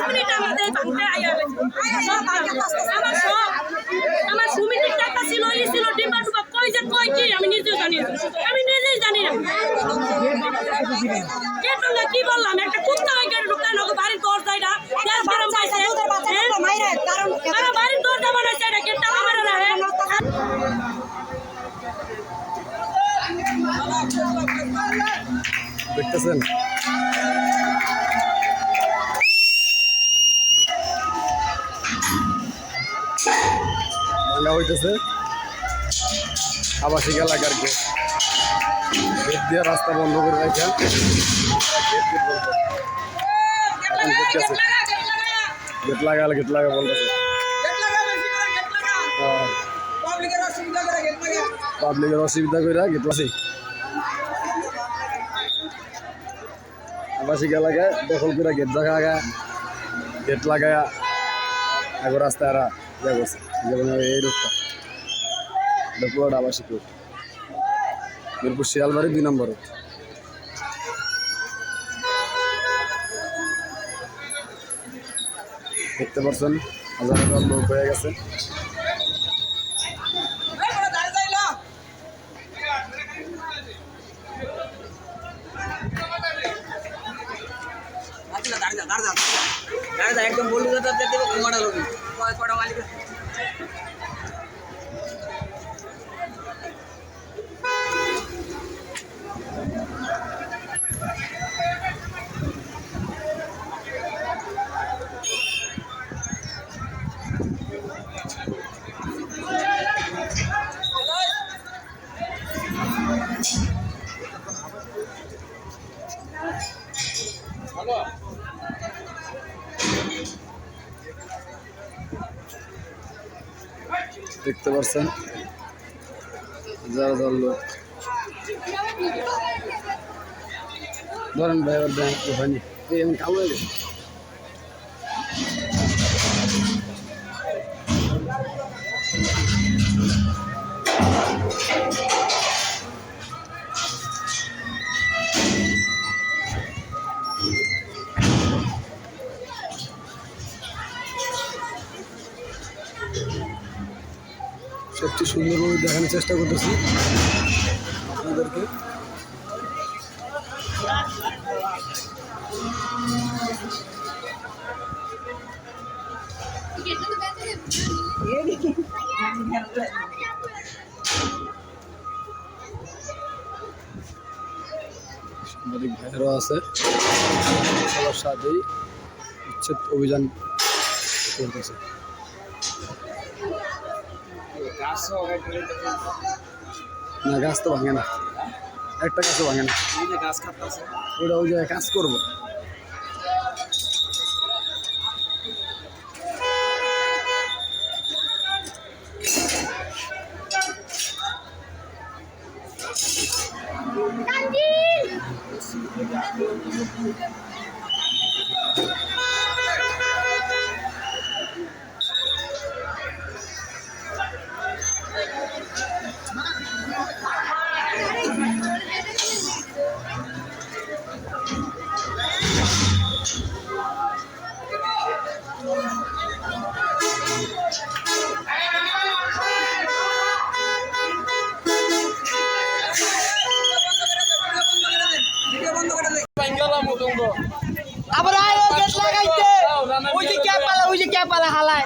সুমিট আমাদের ভাঙতে আয়া আমার সব আমার সুমিটের টাকা ছিল ই ছিল ডিম্বা টুপা কই যে কই কি আমি নিজেও জানি আমি নিজেই জানি না। কে তোমরা কি বললাম? একটা কুত্তা হয়ে গেলে ঢুকতে নগো বাড়ির দরজায় না। গ্যাস গরম পাইছে তারা বাড়ির দরজা বানাইছে এটা কে টাকা মারা না হ্যাঁ? দেখতেছেন? ভাঙ্গা হইতেছে। আবাসিক এলাকার গেট। গেট দিয়ে রাস্তা বন্ধ করে রাখা এখন গেট গেছে গেট লাগালে গেট লাগা বলতেছে। পাবলিকের অসুবিধা করে গেট আছে আবাসিক এলাকায় দখল করে গেট জায়গা গেট লাগায়া। আগে রাস্তায় ইয়ে করছে যেমন এই রুটটা এটা পুরোটা আবাসিক রুট মিরপুর শিয়ালবাড়ি দুই নম্বর রুট দেখতে পাচ্ছেন, হাজার হাজার লোক হয়ে গেছে। একদম বলু দাদা দেবো কুমারা রবি কটা দেখতে পাচ্ছেন যারা যার লোক। ধরেন ভাই ওর ব্যাংক হয়নি। এই সবচেয়ে সুন্দরভাবে দেখানোর চেষ্টা করতেছি। আপনাদেরকে। আছে। সবার সাথেই উচ্ছেদ অভিযান করতেছে। না গাছ তো ভাঙে না একটা গাছও ভাঙে না গাছ কাটতেছে ওটা ওই জায়গায় কাজ করব আবার আয় घबराए वो गेट लगाई थे उजी क्या पाला उजी क्या पाला हालाय।